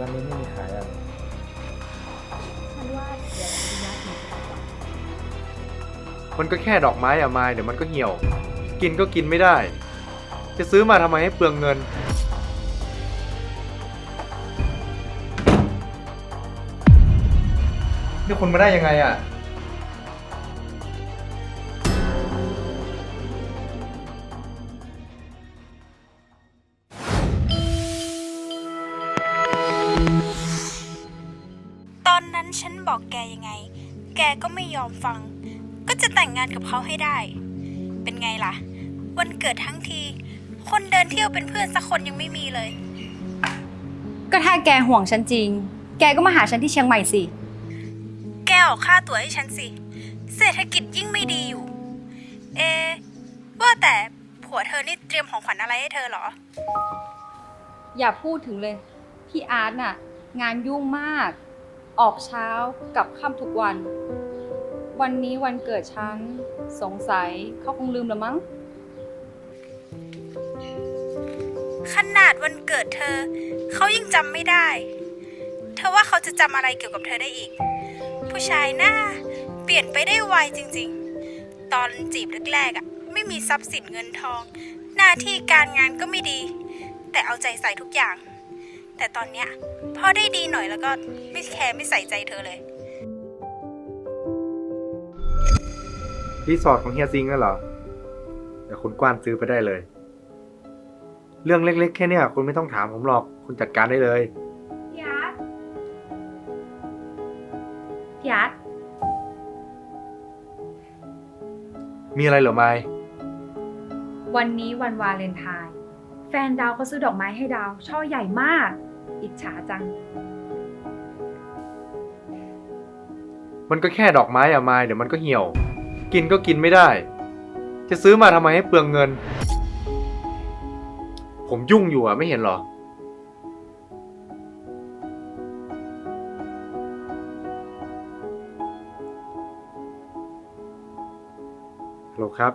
ร้านนี้ไม่มีขายอะฉันว่าเดี๋ยวเราไปยัดหนูก่อนมันก็แค่ดอกไม้อะไม้เดี๋ยวมันก็เหี่ยว กินก็กินไม่ได้ จะซื้อมาทำไมให้เปลืองเงิน นี่คุณมาได้ยังไงอะ ฉันบอกแกยังไง แกก็ไม่ยอมฟัง ก็จะแต่งงานกับเขาให้ได้ เป็นไงล่ะ วันเกิดทั้งที คนเดินเที่ยวเป็นเพื่อนสักคนยังไม่มีเลย ก็ถ้าแกห่วงฉันจริง แกก็มาหาฉันที่เชียงใหม่สิ แกออกค่าตั๋วให้ฉันสิ เศรษฐกิจยิ่งไม่ดีอยู่ เอะว่าแต่ผัวเธอนี่เตรียมของขวัญอะไรให้เธอเหรอ อย่าพูดถึงเลย พี่อาร์ตน่ะ งานยุ่งมาก ออกเช้ากับค่ำทุกวัน วันนี้วันเกิดฉัน สงสัยเขาคงลืมแล้วมั้ง ขนาดวันเกิดเธอ เขายังจำไม่ได้ เธอว่าเขาจะจำอะไรเกี่ยวกับเธอได้อีก ผู้ชายหน้า เปลี่ยนไปได้ไวจริงๆ ตอนจีบแรกๆอะ ไม่มีทรัพย์สินเงินทอง หน้าที่การงานก็ไม่ดี แต่เอาใจใส่ทุกอย่าง แต่ตอนเนี้ยพอได้ดีหน่อยแล้วก็ไม่แคร์ไม่ใส่ใจเธอเลย รีสอร์ทของเฮียซิงนั่นเหรอ เดี๋ยวคุณกว้านซื้อไปได้เลย เรื่องเล็ก ๆ แค่เนี้ยคุณไม่ต้องถามผมหรอก คุณจัดการได้เลย พี่อาร์ตพี่อาร์ตมีอะไรเหรอไม้วันนี้วันวาเลนไทน์แฟนดาวเขาซื้อดอกไม้ให้ดาว ช่อใหญ่มาก อิจฉาจัง มันก็แค่ดอกไม้อะไม้เดี๋ยวมันก็เหี่ยว กินก็กินไม่ได้ จะซื้อมาทำไมให้เปลืองเงิน ผมยุ่งอยู่อะไม่เห็นเหรอ ฮัลโหลครับ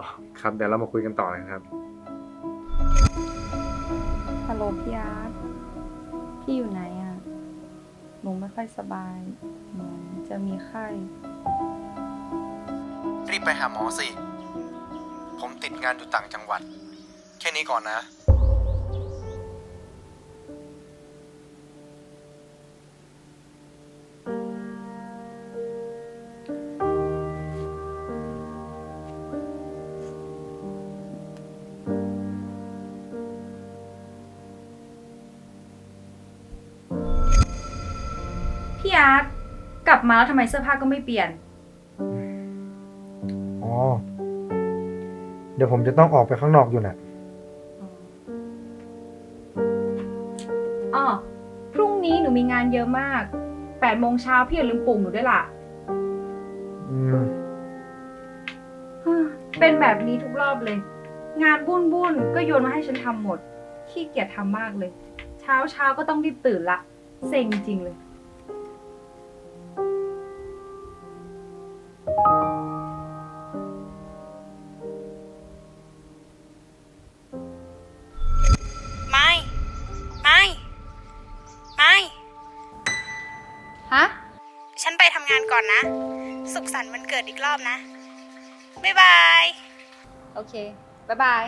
อ๋อครับเดี๋ยวเรามาคุยกันต่อนะครับ พี่อาร์ตพี่อยู่ไหนอะหนูไม่ค่อยสบายเหมือนจะมีไข้ รีบไปหาหมอสิ ผมติดงานอยู่ต่างจังหวัด แค่นี้ก่อนนะ อาร์ตกลับมาแล้วทำไมเสื้อผ้าก็ไม่เปลี่ยน อ๋อ เดี๋ยวผมจะต้องออกไปข้างนอกอยู่น่ะ อ๋อ พรุ่งนี้หนูมีงานเยอะมาก8โมงเช้าพี่อย่าลืมปลุกหนูด้วยล่ะ อืม เป็นแบบนี้ทุกรอบเลย งานบุ่นบุ่นๆก็โยนมาให้ฉันทำหมด ขี้เกียจทำมากเลย เช้าเช้าๆก็ต้องรีบตื่นละ เซ็งจริงเลย งานก่อนนะ สุขสันต์วันเกิดอีกรอบนะ บ๊ายบาย โอเค บ๊ายบาย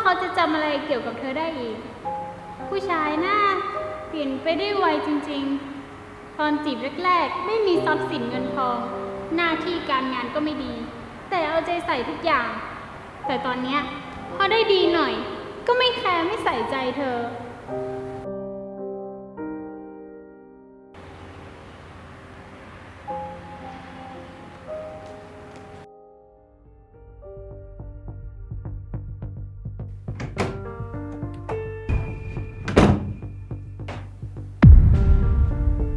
เขาจะจำอะไรเกี่ยวกับเธอได้อีก ผู้ชายหน้าเปลี่ยนไปได้ไวจริงๆ ตอนจีบแรกๆ ไม่มีทรัพย์สินเงินทอง หน้าที่การงานก็ไม่ดี แต่เอาใจใส่ทุกอย่าง แต่ตอนเนี้ยพอได้ดีหน่อย ก็ไม่แคร์ไม่ใส่ใจเธอ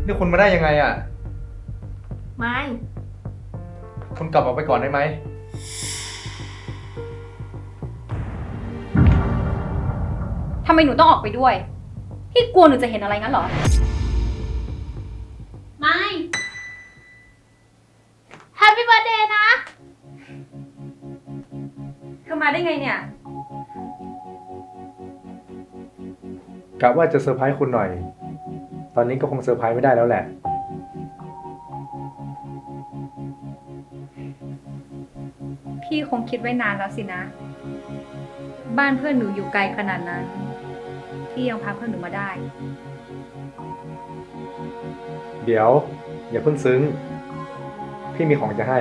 นี่คุณมาได้ยังไงอะ ไม่ คุณกลับออกไปก่อนได้ไหม ทำไมหนูต้องออกไปด้วย พี่กลัวหนูจะเห็นอะไรงั้นเหรอ ไม่ Happy Birthday นะ เธอมาได้ไงเนี่ย กะว่าจะเซอร์ไพรส์คุณหน่อย ตอนนี้ก็คงเซอร์ไพรส์ไม่ได้แล้วแหละ พี่คงคิดไว้นานแล้วสินะ บ้านเพื่อนหนูอยู่ไกลขนาดนั้น พี่ยังพาเพื่อนหนูมาได้ เดี๋ยว อย่าเพิ่งซึ้ง พี่มีของจะให้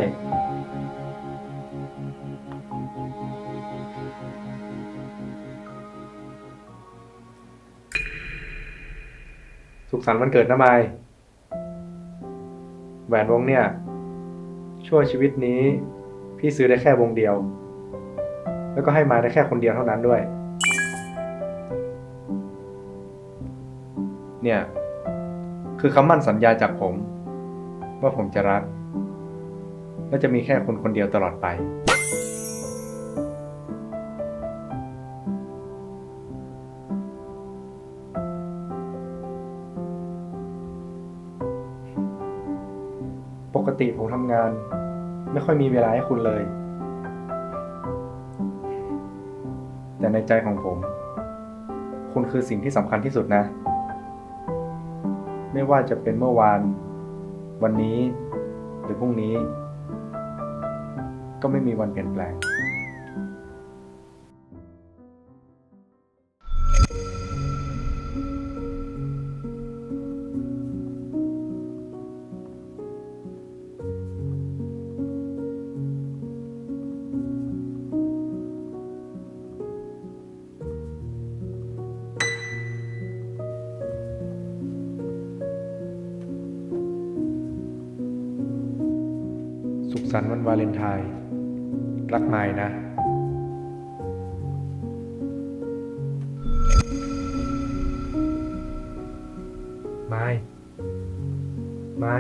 สุขสันต์วันเกิดนะไมายแหวนวงเนี่ย ช่วยชีวิตนี้ พี่ซื้อได้แค่วงเดียว แล้วก็ให้มาได้แค่คนเดียวเท่านั้นด้วย เนี่ย คือคำมั่นสัญญาจากผม ว่าผมจะรัก และจะมีแค่คนคนเดียวตลอดไป งาน ไม่ค่อยมีเวลาให้คุณเลย แต่ในใจของผม คุณคือสิ่งที่สำคัญที่สุดนะ ไม่ว่าจะเป็นเมื่อวาน วันนี้ หรือพรุ่งนี้ ก็ไม่มีวันเปลี่ยนแปลง สันต์วันวาเลนไทน์รักไม้นะไม้ไม้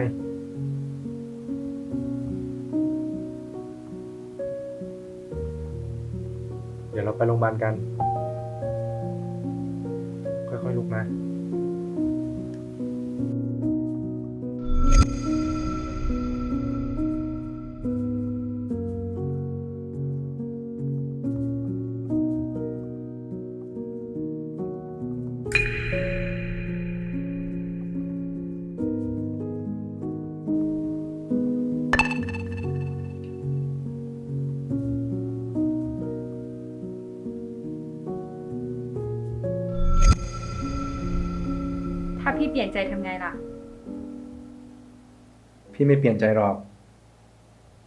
เดี๋ยวเราไปโรงพยาบาลกัน ค่อยๆลุกนะาพี่เปลี่ยนใจทำไงล่ะ พี่ไม่เปลี่ยนใจหรอก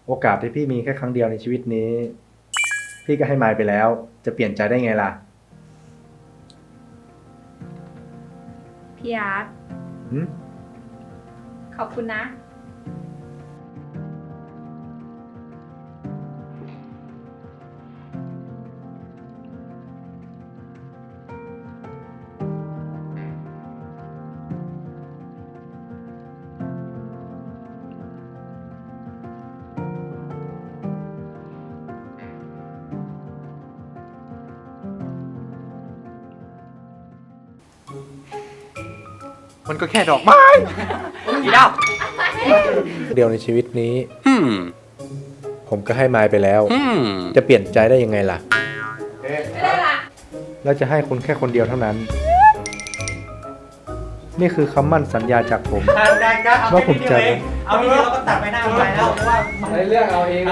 โอกาสที่พี่มีแค่ครั้งเดียวในชีวิตนี้ พี่ก็ให้มายไปแล้ว จะเปลี่ยนใจได้ไงล่ะ พี่อาร์ตหืมขอบคุณนะ มันก็แค่ดอกไม้อีดาวเดียวในชีวิตนี้ อืมผมก็ให้มายไปแล้ว อืมจะเปลี่ยนใจได้ยังไงล่ะแล้วจะให้คุณแค่คนเดียวเท่านั้น นี่คือคำมั่นสัญญาจากผม ได้ก็เอาว่าผมจะเอาทีเดียวเราก็ตัดไปหน้าไปแล้วเพราะว่ามันเรื่องเอาเอง